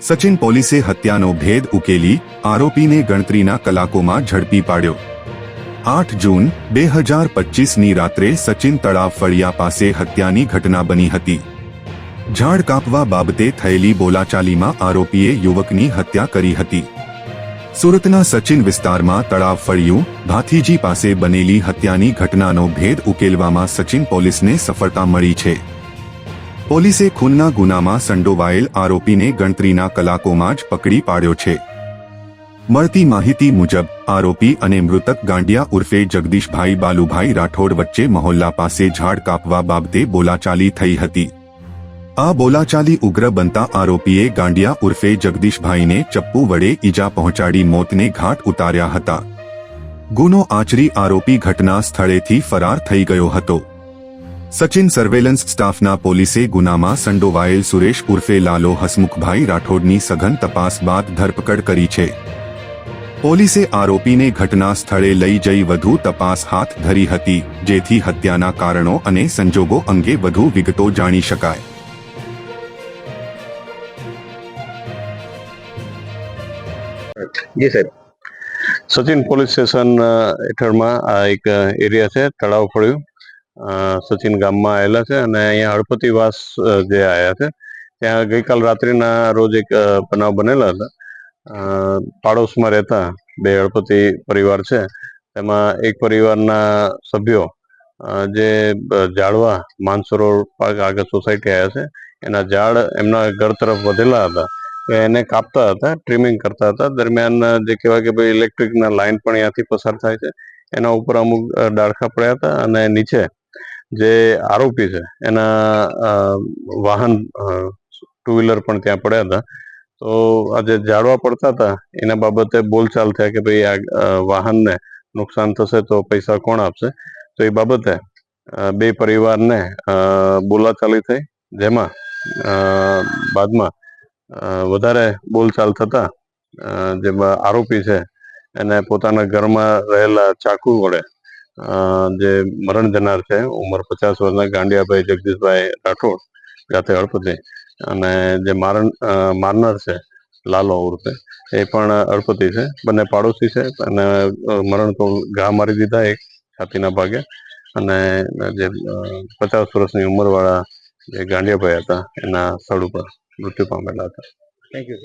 સચિન પોલીસે હત્યાનો ભેદ ઉકેલી આરોપીને ગણતરીના કલાકોમાં ઝડપી પાડ્યો. આઠ જૂન, બે હજાર પચીસની રાત્રે સચિન તળાવ ફળિયા પાસે હત્યાની ઘટના બની હતી. ઝાડ કાપવા બાબતે થયેલી બોલાચાલીમાં આરોપીએ યુવકની હત્યા કરી હતી. સુરતના સચિન વિસ્તારમાં તળાવ ફળિયું, ભાથીજી પાસે બનેલી હત્યાની ઘટનાનો ભેદ ઉકેલવામાં સચિન પોલીસને સફળતા મળી છે. પોલીસે ખૂનના ગુનામાં સંડોવાયેલ આરોપીને ગણતરીના કલાકોમાં જ પકડી પાડ્યો છે. મળતી માહિતી મુજબ, આરોપી અને મૃતક ગાંડિયા ઉર્ફે જગદીશભાઈ બાલુભાઈ રાઠોડ વચ્ચે મહોલ્લા પાસે ઝાડ કાપવા બાબતે બોલાચાલી થઈ હતી. આ બોલાચાલી ઉગ્ર બનતા આરોપીએ ગાંડિયા ઉર્ફે જગદીશભાઈને ચપ્પુ વડે ઈજા પહોંચાડી મોતને ઘાટ ઉતાર્યા હતા. ગુનો આચરી આરોપી ઘટના સ્થળેથી ફરાર થઈ ગયો હતો. સચિન સર્વેલન્સ સ્ટાફના પોલીસે ગુનામાં સંડોવાયેલ સુરેશ ઉર્ફે લાલો હસમુખભાઈ રાઠોડની સઘન તપાસ બાદ ધરપકડ કરી છે. પોલીસે આરોપીને ઘટના સ્થળે લઈ જઈ વધુ તપાસ હાથ ધરી હતી જેથી હત્યાના કારણો અને સંજોગો અંગે વધુ વિગતો જાણી શકાય. જી સાહેબ. સચિન પોલીસ સ્ટેશન હેઠળમાં આ એક એરિયા છે તળાવ અ, સચિન ગામમાં આવેલા છે અને અહીંયા હળપતિવાસ જે આવ્યા છે, ત્યાં ગઈકાલ રાત્રિના રોજ એક બનાવ બનેલા હતા. પાડોશમાં રહેતા બે હળપતિ પરિવાર છે. તેમાં એક પરિવારના સભ્યો જે ઝાડવા માનસરોવર પાર્ક આગળ સોસાયટી આવ્યા છે, એના ઝાડ એમના ઘર તરફ વધેલા હતા. એને કાપતા હતા, ટ્રીમિંગ કરતા હતા. દરમિયાન જે કહેવાય કે ભાઈ ઇલેક્ટ્રિકના લાઇન પણ ત્યાંથી પસાર થાય છે. એના ઉપર અમુક ડાળખા પડ્યા હતા અને નીચે જે આરોપી છે, એના વાહન ટુ વ્હીલર પણ ત્યાં પડ્યા હતા. તો આ જે ઝાડવા પડતા હતા, એના બાબતે બોલચાલ થયા કે ભાઈ આ વાહનને નુકસાન થશે તો પૈસા કોણ આપશે? તો એ બાબતે બે પરિવારને બોલાચાલી થઈ, જેમાં બાદમાં વધારે બોલચાલ થતા જે આરોપી છે, એને પોતાના ઘરમાં રહેલા ચાકુ વડે જે મરણ જનાર છે, ઉંમર પચાસ વર્ષના ગાંડિયાભાઈ જગદીશભાઈ રાઠોડ, જાતે હળપતિ અને જે મારણ મારનાર છે, લાલો ઉર્ફે, એ પણ અળપતિ છે. બંને પાડોશી છે અને મરણ તો ઘા મારી દીધા એક છાતીના ભાગે. અને જે પચાસ વર્ષની ઉંમરવાળા જે ગાંડિયાભાઈ હતા, એના સ્થળ ઉપર મૃત્યુ પામેલા હતા. Thank you